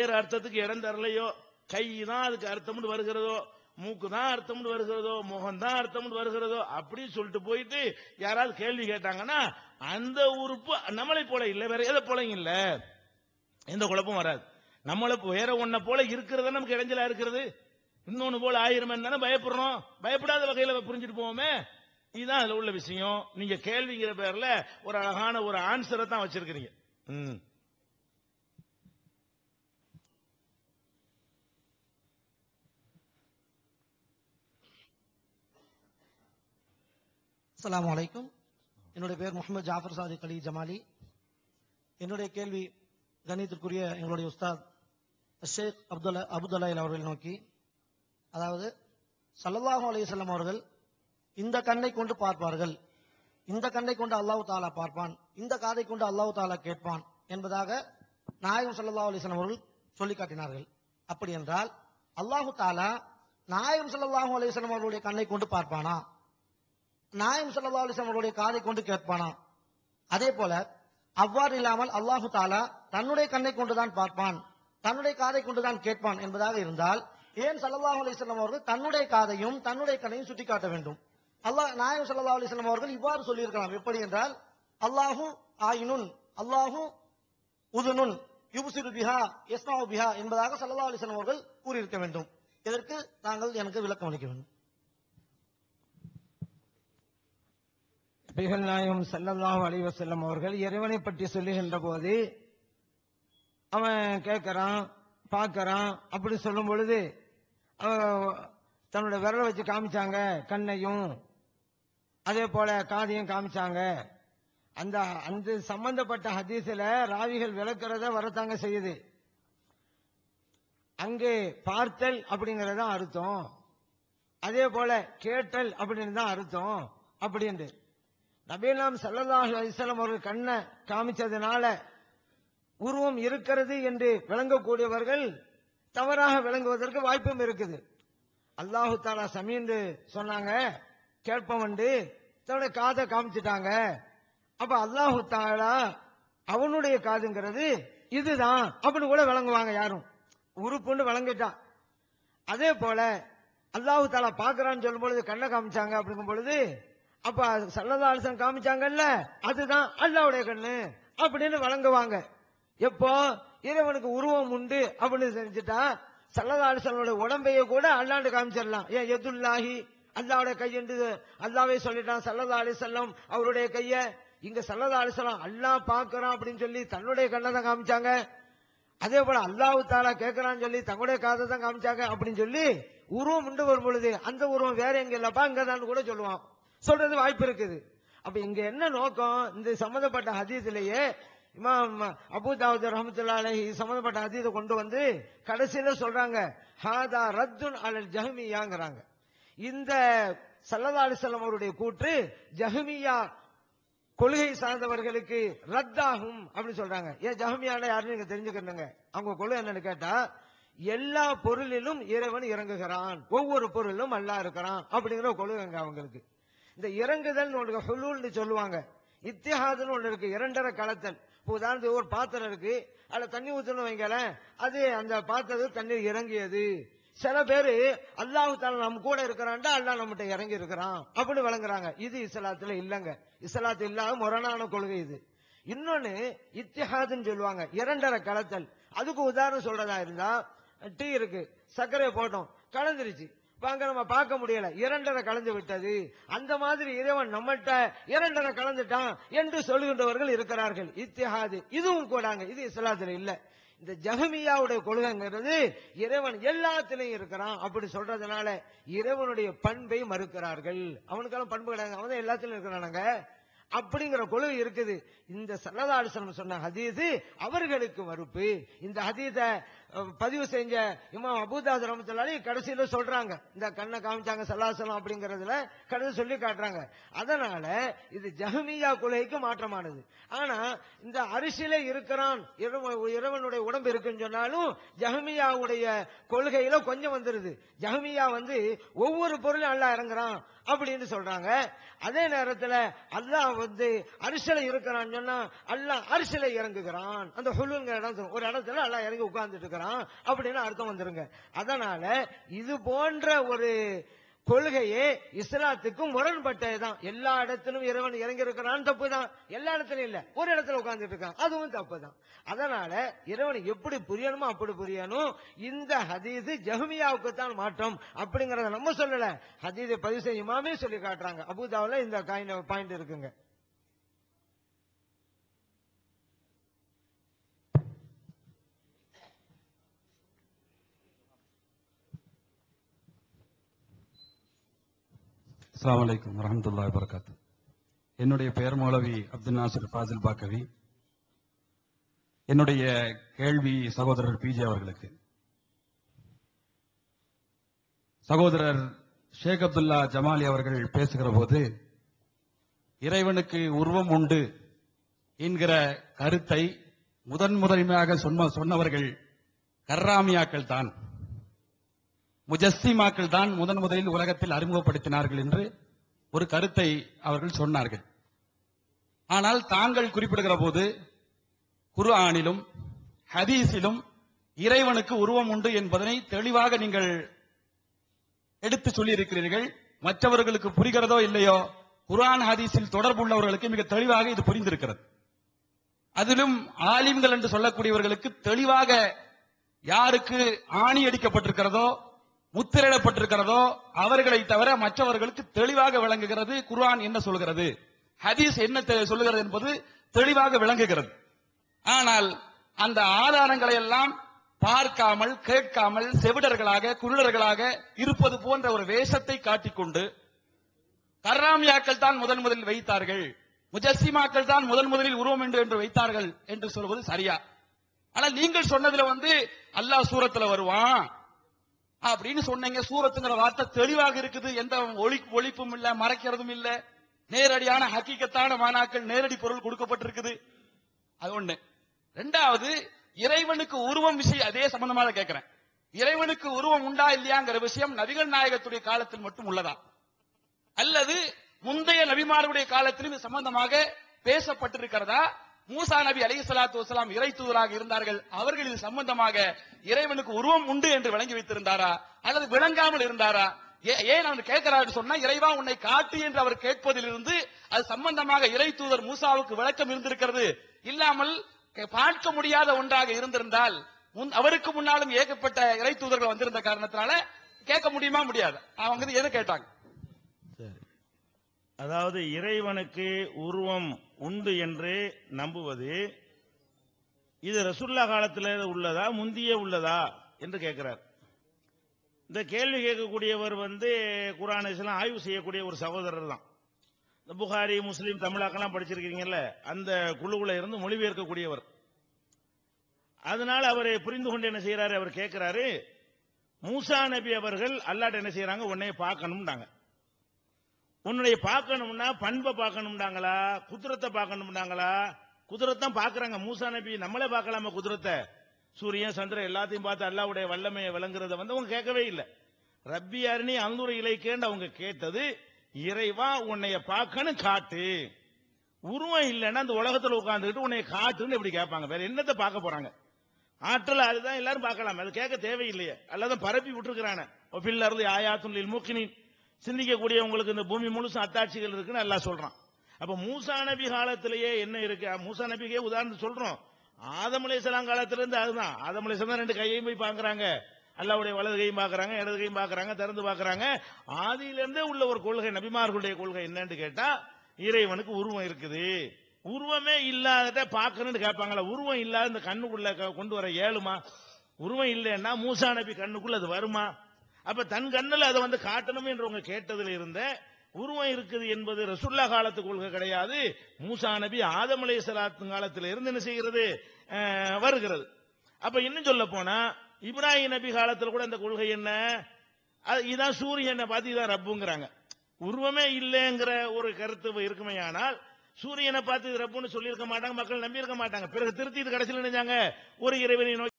வேறு அர்த்தத்துக்கு இடம் தரலையோ? கை தான் அதுக்கு அர்த்தம்னு வருகிறதோ? மூக்கு தான் அர்த்தம்னு வருகிறதோ? முகம் தான் அர்த்தம்னு வருகிறதோ? அப்படின்னு சொல்லிட்டு போயிட்டு யாராவது கேள்வி கேட்டாங்கன்னா அந்த உறுப்பு நம்மளை போல இல்ல வேற எதை போலயும் இல்ல. எந்த குழப்பம் வராது. நம்மளை வேற ஒன்ன போல இருக்கிறத நமக்கு இடைஞ்சலா இருக்கிறது. இன்னொன்னு போல ஆயிரம் தானே பயப்படுறோம். பயப்படாத வகையில புரிஞ்சுட்டு போவோமே. இதுதான் அதுல உள்ள விஷயம். நீங்க கேள்விங்கிற பேர்ல ஒரு அழகான ஒரு ஆன்சரை தான் வச்சிருக்கிறீங்க. ம். அஸ்ஸலாமு அலைக்கும். என்னுடைய பேர் முகமது ஜாஃபர் சாதிக் அலி ஜமாலி. என்னுடைய கேள்வி கணித்திற்குரிய எங்களுடைய உஸ்தாத் ஷேக் அப்துல்லா அபுதுல்லாயில் அவர்கள் நோக்கி அதாவது ஸல்லல்லாஹு அலையம் அவர்கள் இந்த கண்ணை கொண்டு பார்ப்பார்கள். இந்த கண்ணை கொண்டு அல்லாஹு தாலா பார்ப்பான். இந்த காதை கொண்டு அல்லாஹு தாலா கேட்பான் என்பதாக நாயகம் சல்லா அலிஸ்லாம் அவர்கள் சொல்லி காட்டினார்கள். அப்படி என்றால் அல்லாஹு தாலா நாயகம் ஸல்லல்லாஹு அலைஹி அவர்களுடைய கண்ணை கொண்டு பார்ப்பானா? நாயம் ஸல்லல்லாஹு அலைஹி காதை கொண்டு கேட்பானா அதே போல அவ்வாறு இல்லாமல் அல்லாஹு தாலா தன்னுடைய கண்ணை கொண்டுதான் பார்ப்பான். தன்னுடைய காதை கொண்டுதான் கேட்பான் என்பதாக இருந்தால் ஏன் சல்லாஹ் அலிஸ்லாம் அவர்கள் தன்னுடைய காதையும் தன்னுடைய கண்ணையும் சுட்டிக்காட்ட வேண்டும்? அல்லாஹ் நாயம் சல்லா அலிஸ்லாம் அவர்கள் இவ்வாறு சொல்லியிருக்கலாம். எப்படி என்றால் அல்லாஹு ஆயினுன் அல்லாஹு உதுனுன் யுபுசிரு பிஹா யஸ்மாவு பிஹா என்பதாக சல்லா அலிஸ்லாம் அவர்கள் கூறியிருக்க வேண்டும். இதற்கு தாங்கள் எனக்கு விளக்கம் அளிக்க வேண்டும். நபிகள் நாயகம் ஸல்லல்லாஹு அலைஹி வஸல்லம் அவர்கள் இறைவனை பற்றி சொல்லுகின்ற போது அவன் கேட்கறான் பார்க்கறான். அப்படி சொல்லும் பொழுது அவன் தன்னோட விரலை வச்சு காமிச்சாங்க கண்ணையும் அதே போல காதையும் காமிச்சாங்க. அந்த அந்த சம்பந்தப்பட்ட ஹதீஸ்ல ராவிகள் விளக்கிறத வரத்தாங்க செய்யுது. அங்கே பார்த்தல் அப்படிங்கறதான் அர்த்தம். அதே போல கேட்டல் அப்படின்னு தான் அர்த்தம். அப்படின்ட்டு நபீலாம் ஸல்லல்லாஹு அலைஹி அவர்கள் கண்ணை காமிச்சதுனால உருவம் இருக்கிறது என்று விளங்கக்கூடியவர்கள் தவறாக விளங்குவதற்கு வாய்ப்பும் இருக்குது. அல்லாஹு தாலா சமீந்து சொன்னாங்க கேட்பவண்டு தன்னுடைய காதை காமிச்சிட்டாங்க. அப்ப அல்லாஹு தாலா அவனுடைய காதுங்கிறது இதுதான் அப்படின்னு கூட விளங்குவாங்க யாரும். உறுப்புன்னு விளங்கிட்டான் அதே போல அல்லாஹு தாலா பாக்குறான்னு சொல்லும் பொழுது கண்ணை காமிச்சாங்க அப்படிங்கும் பொழுது அப்ப சல்லதாசன் காமிச்சாங்கல்ல அதுதான் அல்லாவுடைய கண்ணு அப்படின்னு வழங்குவாங்க. எப்போ? இறைவனுக்கு உருவம் உண்டு அப்படின்னு தெரிஞ்சுட்டா சல்லதாசனோட உடம்பையே கூட அல்லாண்டு காமிச்சிடலாம். ஏன்? எதுல்லாஹி? அல்லாவுடைய கையென்று அல்லாவே சொல்லிட்டான் சல்லதா அலிசல்லம் அவருடைய கைய. இங்க சல்லதா அலிசல்லாம் அல்லாஹ் பாக்குறான் அப்படின்னு சொல்லி தன்னுடைய கண்ணை தான் காமிச்சாங்க. அதே போல அல்லாஹு தாலா கேட்கறான்னு சொல்லி தங்களுடைய காதை தான் காமிச்சாங்க அப்படின்னு சொல்லி உருவம் உண்டு வரும் பொழுது அந்த உருவம் வேற எங்க இல்லப்பா? இங்கதான் கூட சொல்லுவான். சொல்றது வாய்ப்பு இருக்குது. அப்ப இங்க என்ன நோக்கம்? இந்த சம்பந்தப்பட்ட ஹதீஸ்லயே இமாம் அபு தாவூத் ரஹமத்துல்லா அலைஹி சம்பந்தப்பட்ட ஹதீஸை கொண்டு வந்து கடைசியில சொல்றாங்க ஹாதா ரத்துன் அலல் ஜஹமியாங்கிறாங்க. இந்த சல்லல்லா அவருடைய கூற்று ஜஹமியா கொள்கை சார்ந்தவர்களுக்கு ரத்தாகும் அப்படின்னு சொல்றாங்க. ஏன் ஜஹமியான யாருன்னு நீங்க தெரிஞ்சுக்கணுங்க. அவங்க கொள்கை என்னன்னு கேட்டா எல்லா பொருளிலும் இறைவன் இறங்குகிறான். ஒவ்வொரு பொருளிலும் அல்லா இருக்கிறான் அப்படிங்கிற கொள்கைங்க அவங்களுக்கு. இந்த இறங்குதல் ஒன்று ஹுலூல்னு சொல்லுவாங்க. இத்திஹாதுன்னு ஒன்று இருக்கு இரண்டரை களத்தல் இப்போ உதாரணத்துக்கு ஒரு பாத்திரம் இருக்கு அதில் தண்ணி ஊத்தணும் வைங்களேன் அது அந்த பாத்திரத்தில் தண்ணீர் இறங்கியது. சில பேர் அல்லாஹு தாலா நம்ம கூட இருக்கிறான்டா அல்லாஹ் நம்மகிட்ட இறங்கி இருக்கிறான் அப்படின்னு விளங்குறாங்க. இது இஸ்லாத்துல இல்லைங்க. இஸ்லாத்து இல்லாத முரணான கொள்கை இது. இன்னொன்னு இத்திஹாதுன்னு சொல்லுவாங்க இரண்டரை கலத்தல். அதுக்கு உதாரணம் சொல்றதா இருந்தா டீ இருக்கு சர்க்கரையை போட்டோம் கலந்துருச்சு. இப்ப அங்க நம்ம பார்க்க முடியல. இரண்டரை கலந்து விட்டது. அந்த மாதிரி இறைவன் நம்மகிட்ட இரண்டரை கலந்துட்டான் என்று சொல்கின்றவர்கள் இருக்கிறார்கள். இத்திஹாது இதுவும் கூடாங்க. இது இஸ்லாத்துல இல்ல. இந்த ஜஹமியாவுடைய கொள்கைங்கிறது இறைவன் எல்லாத்திலையும் இருக்கிறான். அப்படி சொல்றதுனால இறைவனுடைய பண்பை மறுக்கிறார்கள். அவனுக்கெல்லாம் பண்பு கிடையாது. அவன் தான் எல்லாத்திலும் இருக்கிறானுங்க. அப்படிங்கிற கொள்கை இருக்குது. இந்த சல்லதாசனம் சொன்ன ஹதீது அவர்களுக்கு மறுப்பு. இந்த ஹதீத பதிவு செஞ்ச இமாம் அபூதாஸ் ரமத்துல்லாலி கடைசியில சொல்றாங்க. இந்த கண்ணை காமிச்சாங்க சல்லாசலம் அப்படிங்கறதுல கடைசி சொல்லி காட்டுறாங்க. அதனால இது ஜஹமியா கொள்கைக்கு மாற்றமானது. ஆனா இந்த அரிசியில இருக்கிறான் இறைவனுடைய உடம்பு இருக்குன்னு சொன்னாலும் ஜஹமியாவுடைய கொள்கையில கொஞ்சம் வந்துருது. ஜஹமியா வந்து ஒவ்வொரு பொருளும் நல்லா இறங்குறான் அப்படின்னு சொல்றாங்க. அதே நேரத்தில் அல்லாஹ் வந்து அரிசில இருக்கிறான்னு சொன்னா அல்லாஹ் அரிசில இறங்குகிறான். அந்த சொல்லுங்கிற இடம் ஒரு இடத்துல அல்லாஹ் இறங்கி உட்கார்ந்துட்டு இருக்கிறான். இருக்கிறான் அப்படின்னு அர்த்தம் வந்துருங்க. அதனால இது போன்ற ஒரு கொள்கையே இஸ்லாத்துக்கும் முரண்பட்டதுதான். எல்லா இடத்திலும் இறைவன் இறங்கி இருக்கிறான் தப்பு தான் எல்லா இடத்துலயும் இல்ல. ஒரு இடத்துல உட்கார்ந்துட்டு இருக்கான். அதுவும் தப்பு தான் அதனால இறைவன் எப்படி புரியணுமோ அப்படி புரியணும். இந்த ஹதீது ஜஹ்மியாவுக்கு தான் மாற்றம் அப்படிங்கறத நம்ம சொல்லல. ஹதீதை பதிவு செய்யுமாமே சொல்லி காட்டுறாங்க. அபுதாவுல இந்த பாயிண்ட் இருக்குங்க. அஸ்லாம் வலைக்கம் வரமத்துல்லா வரகாத்து என்னுடைய பெயர் மௌலவி அப்துல் நாசர் ஃபாசில் பாக்கவி. என்னுடைய கேள்வி சகோதரர் பிஜே அவர்களுக்கு. சகோதரர் ஷேக் அப்துல்லா ஜமாலி அவர்கள் பேசுகிற போது இறைவனுக்கு உருவம் உண்டு என்கிற கருத்தை முதன் முதன்மையாக சொன்ன சொன்னவர்கள் கர்ராமியாக்கள் தான் முஜஸ்ஸிமாக்கள் தான் முதன் முதலில் உலகத்தில் அறிமுகப்படுத்தினார்கள் என்று ஒரு கருத்தை அவர்கள் சொன்னார்கள். ஆனால் தாங்கள் குறிப்பிடுகிற போது குர்ஆனிலும் ஹதீஸிலும் இறைவனுக்கு உருவம் உண்டு என்பதனை தெளிவாக நீங்கள் எடுத்து சொல்லியிருக்கிறீர்கள். மற்றவர்களுக்கு புரிகிறதோ இல்லையோ குர்ஆன் ஹதீஸில் தொடர்பு உள்ளவர்களுக்கு மிக தெளிவாக இது புரிந்திருக்கிறது. அதிலும் ஆலிம்கள் என்று சொல்லக்கூடியவர்களுக்கு தெளிவாக யாருக்கு ஆணி அடிக்கப்பட்டிருக்கிறதோ முத்திரையிடப்பட்டிருக்கிறதோ அவர்களை தவிர மற்றவர்களுக்கு தெளிவாக விளங்குகிறது குர்ஆன் என்ன சொல்கிறது? ஹதீஸ் என்ன தெ- சொல்லுகிறது என்பது தெளிவாக விளங்குகிறது. ஆனால் அந்த ஆதாரங்களை எல்லாம் பார்க்காமல் கேட்காமல் செவிடர்களாக குருடர்களாக இருப்பது போன்ற ஒரு வேஷத்தை காட்டிக்கொண்டு கர்ராமியாக்கள் தான் முதன் முதலில் வைத்தார்கள். முஜஸ்ஸிமாக்கள் தான் முதன் முதலில் உருவம் என்று என்று வைத்தார்கள் என்று சொல்வது சரியா? ஆனால் நீங்கள் சொன்னதுல வந்து அல்லாஹ் சூரத்துல வருவான். அப்படின்னு சொன்னீங்க சூரத்துங்கிற வார்த்தை தெளிவாக இருக்குது. எந்த ஒளி ஒழிப்பும் இல்ல மறைக்கிறதும் இல்ல. நேரடியான ஹக்கீக்கத்தான மாணாக்கள் நேரடி பொருள் கொடுக்கப்பட்டிருக்குது. அது ஒண்ணு. ரெண்டாவது இறைவனுக்கு உருவம் விஷயம் அதே சம்பந்தமாக கேட்கிறேன் இறைவனுக்கு உருவம் உண்டா இல்லையாங்கிற விஷயம் நபிகள் நாயகத்துடைய காலத்தில் மட்டும் உள்ளதா? அல்லது முந்தைய நபிமாருடைய காலத்திலும் இது சம்பந்தமாக பேசப்பட்டிருக்கிறதா? மூசா நபி அலி சலாத்து வசலாம் இறை தூதராக இருந்தார்கள். அவர்கள் இது சம்பந்தமாக இறைவனுக்கு உருவம் உண்டு என்று விளங்கி வைத்திருந்தாரா? அல்லது விளங்காமல் இருந்தாரா? ஏ- ஏன் அவர் கேட்கிறாரு சொன்னா இறைவா உன்னை காட்டு என்று அவர் கேட்பதிலிருந்து அது சம்பந்தமாக இறை தூதர் மூசாவுக்கு விளக்கம் இருந்திருக்கிறது. இல்லாமல் பார்க்க முடியாத ஒன்றாக இருந்திருந்தால் முன் அவருக்கு முன்னாலும் ஏகப்பட்ட இறை தூதர்கள் வந்திருந்த காரணத்தினால கேட்க முடியுமா முடியாது. அவங்க வந்து கேட்டாங்க? சரி. அதாவது இறைவனுக்கு உருவம் உண்டு என்று நம்புவது இது ரசுல்லா காலத்தில் உள்ளதா முந்தியே உள்ளதா என்று கேட்கிறார். இந்த கேள்வி கேட்கக்கூடியவர் வந்து குரான் இஸ்லாம் ஆய்வு செய்யக்கூடிய ஒரு சகோதரர் தான். இந்த புகாரி முஸ்லீம் தமிழாக்கெல்லாம் படிச்சிருக்கிறீங்கல்ல அந்த குழுவில் இருந்து மொழிபெயர்க்கக்கூடியவர். அதனால அவரை புரிந்து கொண்டு என்ன செய்யறாரு அவர் கேட்கிறாரு மூசா நபி அவர்கள் அல்லாட்ட என்ன செய்யறாங்க உன்னைய பார்க்கணும்னாங்க. உன்னுடைய பார்க்கணும்னா பண்பை பார்க்கணும்டாங்களா? குதிரத்தை பார்க்கணும்டாங்களா? குதிரத்தான் பார்க்கறாங்க. மூசா நபி நம்மளே பார்க்கலாமா குதிரத்தை? சூரியன் சந்திரன் எல்லாத்தையும் பார்த்து அல்லாவுடைய வல்லமையை விளங்குறத வந்து அவங்க கேட்கவே இல்லை. ரப்பி அருணி அந்தூர் இலைக்கேண்டு அவங்க கேட்டது இறைவா உன்னைய பார்க்கணும் காட்டு. உருவம் இல்லைன்னா அந்த உலகத்தில் உட்காந்துக்கிட்டு உன்னைய காட்டுன்னு இப்படி கேட்பாங்க. வேற என்னத்தை பார்க்க போறாங்க? ஆற்றல் அதுதான் எல்லாரும் பார்க்கலாம். அது கேட்க தேவையில்லையே. அல்லாதான் பரப்பி விட்டுருக்கிறான. ஒப்பில்லருந்து ஆயாத்துல் மூக்கினின் சிந்திக்கக்கூடியவங்களுக்கு இந்த பூமி முழுசும் அத்தாட்சிகள் இருக்குன்னு எல்லாம் சொல்றான். அப்ப மூசா நபி காலத்திலேயே என்ன இருக்கு? மூசா நபிக்கே உதாரணம் சொல்றோம். ஆதமலேசலாம் காலத்திலிருந்து காலத்துல இருந்து அதுதான் ஆதமலேசன் தான் ரெண்டு கையையும் போய் பாக்குறாங்க அல்லாவுடைய வலது கையும் பாக்குறாங்க இடது கையும் பாக்குறாங்க திறந்து பாக்குறாங்க ஆதியிலிருந்தே உள்ள ஒரு கொள்கை நபிமார்களுடைய கொள்கை என்னன்னு கேட்டா இறைவனுக்கு உருவம் இருக்குது. உருவமே இல்லாதத பாக்கணும்னு கேட்பாங்களா உருவம் இல்லாத இந்த கண்ணுக்குள்ள கொண்டு வர ஏழுமா? உருவம் இல்லைன்னா மூசா நபி கண்ணுக்குள்ள அது வருமா? அப்ப தன் கண்ணுல அதை வந்து காட்டணும் என்று உங்க கேட்டதுல இருந்த உருவம் இருக்குது என்பது ரசுல்லா காலத்து கொள்கை கிடையாது. மூசா நபி ஆதம் அலை சலாத்து காலத்துல இருந்து என்ன செய்கிறது? அஹ், வருகிறது. அப்ப இன்னும் சொல்ல போனா இப்ராஹிம் நபி காலத்துல கூட இந்த கொள்கை என்ன? இதான் சூரியனை பார்த்து இதான் ரப்புங்கிறாங்க. உருவமே இல்லைங்கிற ஒரு கருத்து இருக்குமே ஆனால் சூரியனை பார்த்து இது ரப்புன்னு சொல்லியிருக்க மாட்டாங்க மக்கள் நம்பி இருக்க மாட்டாங்க. பிறகு திருத்தி இது கடைசியில் நினைஞ்சாங்க ஒரு இறைவனை நோக்கி